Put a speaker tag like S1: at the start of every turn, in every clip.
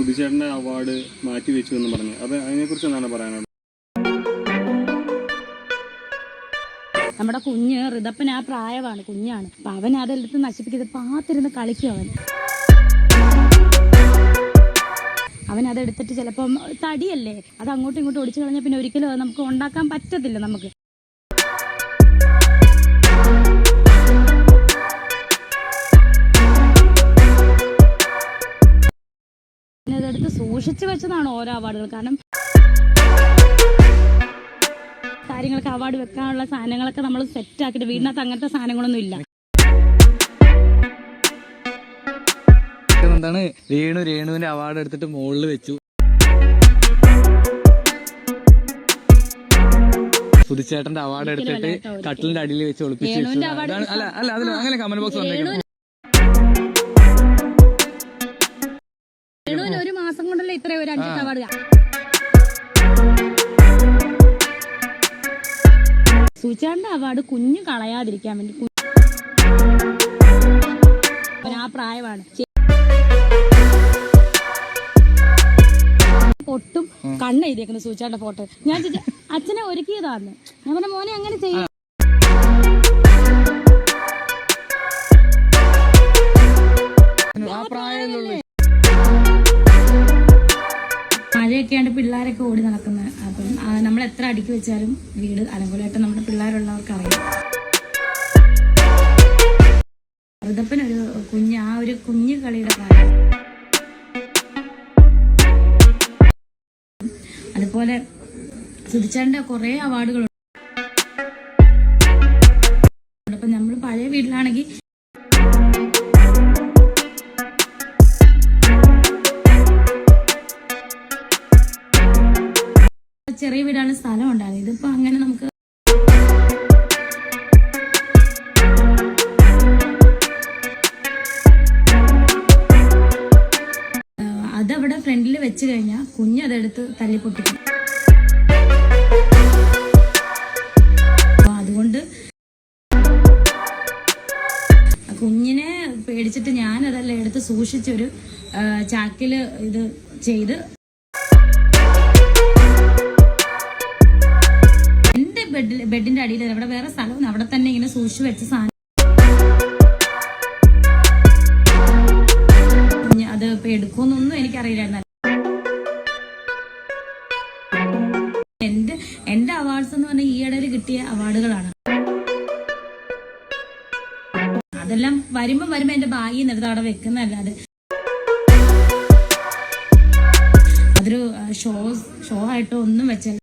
S1: സുധിച്ചേട്ടന്റെ award മാറ്റി വെച്ചു എന്ന് പറഞ്ഞു. അത് അതിനെക്കുറിച്ച് എന്താണ് പറയാനുള്ളത്?
S2: നമ്മുടെ കുഞ്ഞ് ഋതപ്പൻ ആ പ്രായമാണ് കുഞ്ഞാണ്. അപ്പൊ അവൻ അതെടുത്ത് നശിപ്പിക്കുന്നത് പാത്തിരുന്ന് കളിക്കും അവൻ. അവൻ അതെടുത്തിട്ട് ചിലപ്പം തടിയല്ലേ? അത് അങ്ങോട്ടും ഇങ്ങോട്ടും ഒടിച്ചു കളഞ്ഞാൽ പിന്നെ ഒരിക്കലും അത് നമുക്ക് ഉണ്ടാക്കാൻ പറ്റത്തില്ല നമുക്ക്. സൂക്ഷിച്ചു വെച്ചതാണ് ഓരോ അവാർഡുകൾ. കാരണം കാര്യങ്ങളൊക്കെ അവാർഡ് വെക്കാനുള്ള സാധനങ്ങളൊക്കെ നമ്മൾ സെറ്റ് ആക്കിയിട്ട് വീടിനകത്ത് അങ്ങനത്തെ സാധനങ്ങളൊന്നും ഇല്ല.
S3: എന്താണ്? രേണു രേണുവിന്റെ അവാർഡ് എടുത്തിട്ട് മുകളിൽ വെച്ചു. സുധിച്ചേട്ടന്റെ അവാർഡ് എടുത്തിട്ട് കട്ടിലിന്റെ അടിയിൽ വെച്ച് ഒളിപ്പിച്ച് വെച്ചു. അല്ല അല്ല അതിൽ അങ്ങനെ കമന്റ് ബോക്സ് വന്നേക്കുന്നത്.
S2: കൊണ്ടല്ലേ ഇത്രയും ഒരു അഞ്ച് അവാർഡ് സൂചാന്റെ അവാർഡ് കുഞ്ഞു കളയാതിരിക്കാൻ വേണ്ടി ആ പ്രായമാണ്. ഒട്ടും പൊട്ടും കണ്ണ് എഴുതിയേക്കുന്നു സൂചാന്റെ ഫോട്ടോ. ഞാൻ ചോദിച്ചു അച്ഛനെ ഒരുക്കിയതാന്ന്. ഞാൻ പറഞ്ഞ മോനെ അങ്ങനെ ചെയ്യും.
S3: ആ. പ്രായമുള്ള
S2: ആണ്ട് പിള്ളേരൊക്കെ ഓടി നടക്കുന്നത്. അപ്പം നമ്മൾ എത്ര അടുക്കി വെച്ചാലും വീട് അലങ്കോലായിട്ട് നമ്മുടെ പിള്ളേരുള്ളവർക്ക് അറിയാം ഋതപ്പനൊരു കുഞ്ഞ് ആ ഒരു കുഞ്ഞു കളിയുടെ കാര്യം അതുപോലെ സുധിച്ചാറിന്റെ കുറേ അവാർഡുകളുണ്ട് കഴിഞ്ഞാൽ കുഞ്ഞ് അതെടുത്ത് തല്ലി പൊട്ടിക്കും അപ്പൊ അതുകൊണ്ട് കുഞ്ഞിനെ പേടിച്ചിട്ട് ഞാൻ അതെല്ലാം എടുത്ത് സൂക്ഷിച്ചൊരു ആ, ചാക്കിൽ ഇത് ചെയ്ത് എന്റെ ബെഡിൽ ബെഡിന്റെ അടിയിൽ അവിടെ വേറെ സ്ഥലം അവിടെ തന്നെ ഇങ്ങനെ സൂക്ഷിച്ച് വെച്ച സാധനം. അത് എടുക്കുമെന്നൊന്നും എനിക്കറിയില്ലായിരുന്നു. എന്റെ എന്റെ അവാർഡ്സ് എന്ന് പറഞ്ഞാൽ ഈ ഇടയിൽ കിട്ടിയ അവാർഡുകളാണ് അതെല്ലാം വരുമ്പോ വരുമ്പോ എന്റെ ഭാഗ്യം എടുത്ത് അവിടെ വെക്കുന്നതല്ലാതെ. അതൊരു ഷോ ഷോ ആയിട്ടോ ഒന്നും വെച്ചല്ല.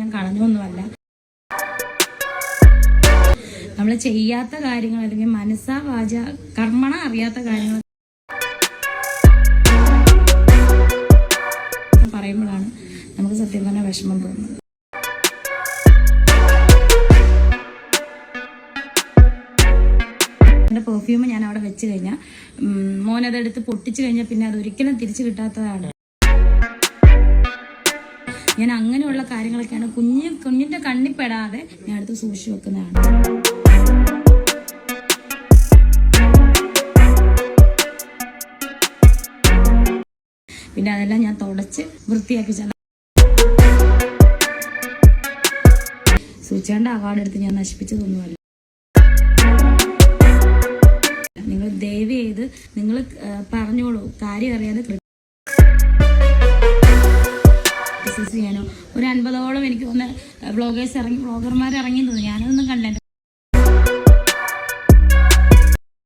S2: ഞാൻ കളഞ്ഞൊന്നുമല്ല. നമ്മൾ ചെയ്യാത്ത കാര്യങ്ങൾ അല്ലെങ്കിൽ മനസ്സാ വാച കർമ്മണ അറിയാത്ത കാര്യങ്ങൾ വിഷമം തോന്നുന്നത് എന്റെ പെർഫ്യൂം ഞാൻ അവിടെ വെച്ച് കഴിഞ്ഞാൽ മോനതെടുത്ത് പൊട്ടിച്ചു കഴിഞ്ഞാൽ പിന്നെ അത് ഒരിക്കലും തിരിച്ചു കിട്ടാത്തതാണ്. ഞാൻ അങ്ങനെയുള്ള കാര്യങ്ങളൊക്കെയാണ് കുഞ്ഞ് കുഞ്ഞിന്റെ കണ്ണിപ്പെടാതെ ഞാൻ അടുത്ത് സൂക്ഷിച്ചു വെക്കുന്നതാണ്. പിന്നെ അതെല്ലാം ഞാൻ തുടച്ച് വൃത്തിയാക്കി സൂചാണ്ട അവാർഡ് എടുത്ത് ഞാൻ നശിപ്പിച്ചതൊന്നുമല്ല നിങ്ങൾ ദയവ് ചെയ്ത് നിങ്ങൾ പറഞ്ഞോളൂ. കാര്യം അറിയാതെ ക്രിറ്റിസൈസ് ചെയ്യാനോ ഒരു അൻപതോളം എനിക്ക് ഒന്ന് ബ്ലോഗേഴ്സ് ഇറങ്ങി ബ്ലോഗർമാർ ഇറങ്ങി തോന്നി ഞാനതൊന്നും കണ്ടില്ല.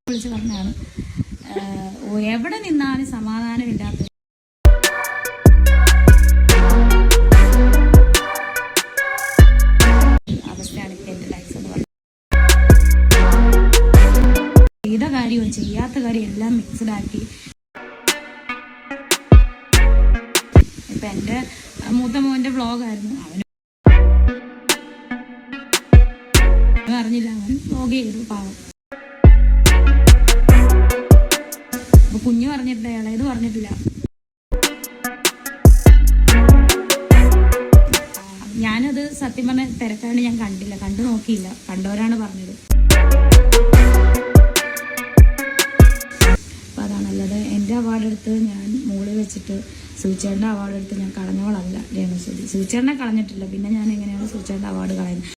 S2: വിളിച്ച് പറഞ്ഞാണ് എവിടെ നിന്നാലും സമാധാനമില്ലാത്ത കാര്യവും ചെയ്യാത്ത കാര്യം എല്ലാം മിക്സഡ് ആക്കി. ഇപ്പൊ എന്റെ മൂത്ത മോന്റെ വ്ളോഗായിരുന്നു അവന് അറിഞ്ഞില്ല അവൻ വ്ളോഗ് ചെയ്തു പാവം. അപ്പൊ കുഞ്ഞു പറഞ്ഞിട്ടില്ല ഇളയത് പറഞ്ഞിട്ടില്ല. ആ, ഞാനത് സത്യം പറഞ്ഞ തിരക്കാണ്ട് ഞാൻ കണ്ടില്ല കണ്ടു നോക്കിയില്ല. കണ്ടവരാണ് പറഞ്ഞത്. എന്റെ അവാർഡ് എടുത്ത് ഞാൻ മുകളിൽ വെച്ചിട്ട് സൂചേട്ടന്റെ അവാർഡ് എടുത്ത് ഞാൻ കളഞ്ഞോളല്ല രേണുസുതി. സൂചേട്ടനെ കളഞ്ഞിട്ടില്ല. പിന്നെ ഞാൻ എങ്ങനെയാണ് സൂചേട്ടന്റെ അവാർഡ് കളയുന്നത്?